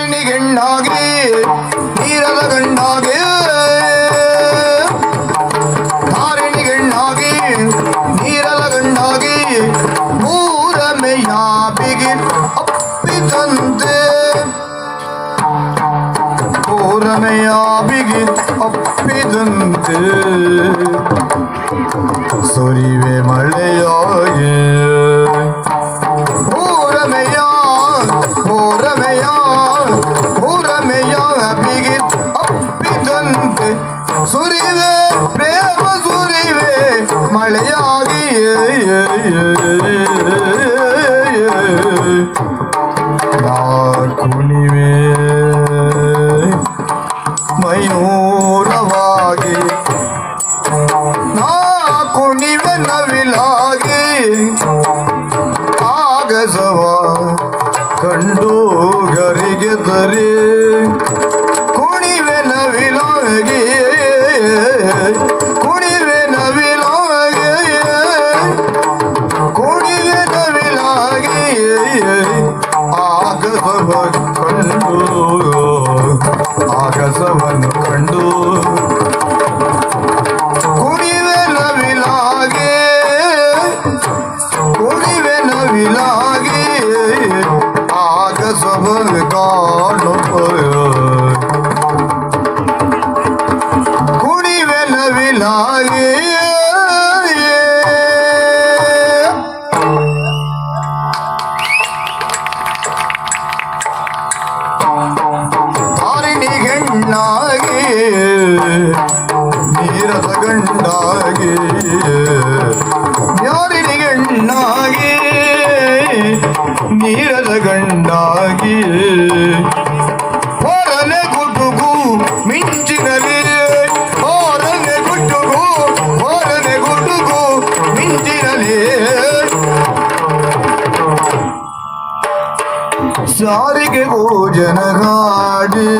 ತಾರಿಣಿಗೆಣ್ಣಾಗಿ ನೀರದ ಗಂಡಾಗಿ. ತಾರಿಣಿಗೆಣ್ಣಾಗಿ ನೀರದ ಗಂಡಾಗಿ ಮೂರಮೆಯ ಬಿಗಿ ಅಪ್ಪಿತಂತೆ ಮೂರನೆಯ ಬಿಗಿ ಅಪ್ಪಿದಂತೆ ಸುರಿವೆ ಮಳೆಯಾಗಿ ಕುಣಿವೆ. ಮಯೂರವಾಗಿ ನಾ ಕುಣಿವೆ ನವಿಲಾಗಿ ಆಗಸವ ಕಂಡು ಗರಿಗೆ ತರಿ ಆಗಸವ ಕಂಡು ಆಗಸವನ್ನು ಕಂಡು ಕುಣಿವೆ ನವಿಲಾಗಿ ಕುಣಿವೆ ನವಿಲಾಗಿ ಆಗ ಸಬಲ್ ಕಾಣು ಕುಣಿವೆ ನವಿಲಾಗಿ ನೀರದ ಗಂಡಾಗಿ ಯಾರಿನಿ ಗಂಡಾಗಿ? ನೀರದ ಗಂಡಾಗಿ ಮಿಂಚಿನಲ್ಲಿ, ಹೊರನೆ ಗುಡುಗು ಹೊರನೆ ಗುಡುಗು ಮಿಂಚಿನಲ್ಲಿ. ಸಾರಿಗೆ ಭೋಜನ ಗಾಡಿ